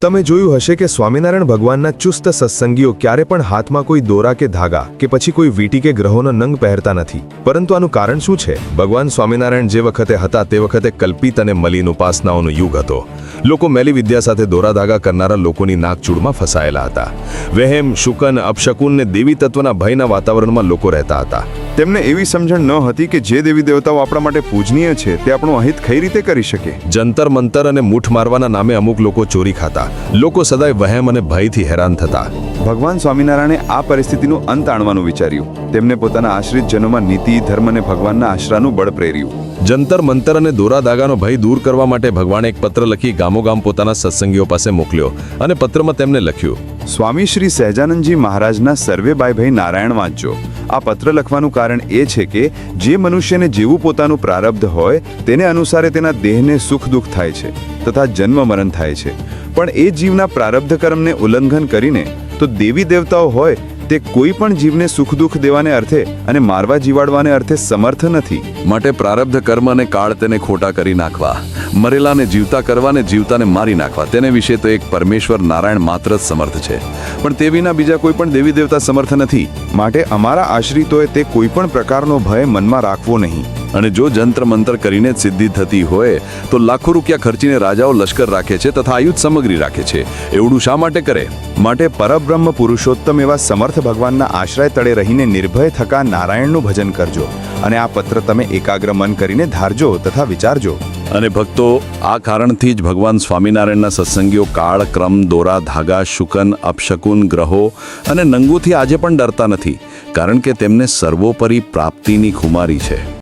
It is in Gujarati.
તમે જોયું હશે કે સ્વામિનારાયણ ભગવાનના ચુસ્ત સત્સંગીઓ ક્યારે પણ હાથમાં કોઈ દોરા કે ધાગા કે પછી કોઈ વીટી કે ગ્રહોનો નંગ પહેરતા નથી. પરંતુ આનું કારણ શું છે? ભગવાન સ્વામિનારાયણ જે વખતે હતા તે વખતે કલ્પિત અને મલિન ઉપાસનાઓનો યુગ હતો. લોકો મેલી વિદ્યા સાથે દોરા ધાગા કરનારા લોકોની નાકચૂડમાં ફસાયેલા હતા. વહેમ, શુકન, અપશકુન ને દેવી તત્વના ભયના વાતાવરણમાં લોકો રહેતા હતા. તેમને એવી સમજણ ન હતી કે જે દેવી દેવતાઓ આપણા માટે પૂજનીય છે, તે આપણું અહિત કઈ રીતે કરી શકે? જંતર મંતર અને મૂઠ મારવાના નામે અમુક લોકો ચોરી ખાતા. લોકો સદાય વહેમ અને ભયથી હેરાન થતા. ભગવાન સ્વામિનારાયણે આ પરિસ્થિતિનું અંત આણવાનું વિચાર્યું. તેમને પોતાના આશ્રિત જનોમાં નીતિ ધર્મ અને ભગવાનના આશરાનું બળ પ્રેર્યું. જંતર મંતર અને દોરા દાગાનો ભય દૂર કરવા માટે ભગવાને એક પત્ર લખી ગામોગામ પોતાના સત્સંગીઓ પાસે મોકલ્યો અને પત્રમાં તેમને લખ્યું. સ્વામી શ્રી સહેજાનંદજી મહારાજના સર્વે બાયભાઈ નારાયણ વાંચજો. આ પત્ર લખવાનું કારણ એ છે કે જે મનુષ્યને જેવું પોતાનું પ્રારબ્ધ હોય તેને અનુસારે તેના દેહને સુખ દુઃખ થાય છે તથા જન્મ મરણ થાય છે. પણ એ જીવના પ્રારબ્ધ કર્મને ઉલ્લંઘન કરીને તો દેવી દેવતાઓ હોય તે કોઈ પણ જીવને સુખ દુઃખ દેવાને અર્થે અને મારવા જીવાડવાને અર્થે સમર્થ નથી. માટે પ્રારબ્ધ કર્મ અને કાળ તેને ખોટા કરી નાખવા. મરેલાને જીવતા કરવા ને જીવતાને મારી નાખવા. તેને વિશે તો એક પરમેશ્વર નારાયણ માત્ર જ સમર્થ છે. પણ તે વિના બીજા કોઈ પણ દેવી દેવતા સમર્થ નથી. માટે અમારા આશ્રિતોએ તે કોઈ પણ પ્રકારનો ભય મનમાં રાખવો નહીં. અને જો જંત્ર મંત્ર કરીને જ સિદ્ધિ થતી હોય, તો લાખો રૂપિયા ખર્ચીને રાજાઓ લશ્કર રાખે છે તથા આયુધ સામગ્રી રાખે છે. એવડું શા માટે કરે? માટે પરબ્રહ્મ પુરુષોત્તમ એવા સમર્થ ભગવાનના આશ્રય તળે રહીને નિર્ભય થકા નારાયણનું ભજન કરજો અને આ પત્ર તમે એકાગ્ર મન કરીને ધારજો તથા વિચારજો. અને ભક્તો, આ કારણથી જ ભગવાન સ્વામિનારાયણના સત્સંગીઓ કાળ, ક્રમ, દોરા, ધાગા, શુકન, અપશકુન, ગ્રહો અને નંગુથી આજે પણ ડરતા નથી, કારણ કે તેમને સર્વોપરી પ્રાપ્તિની ખુમારી છે.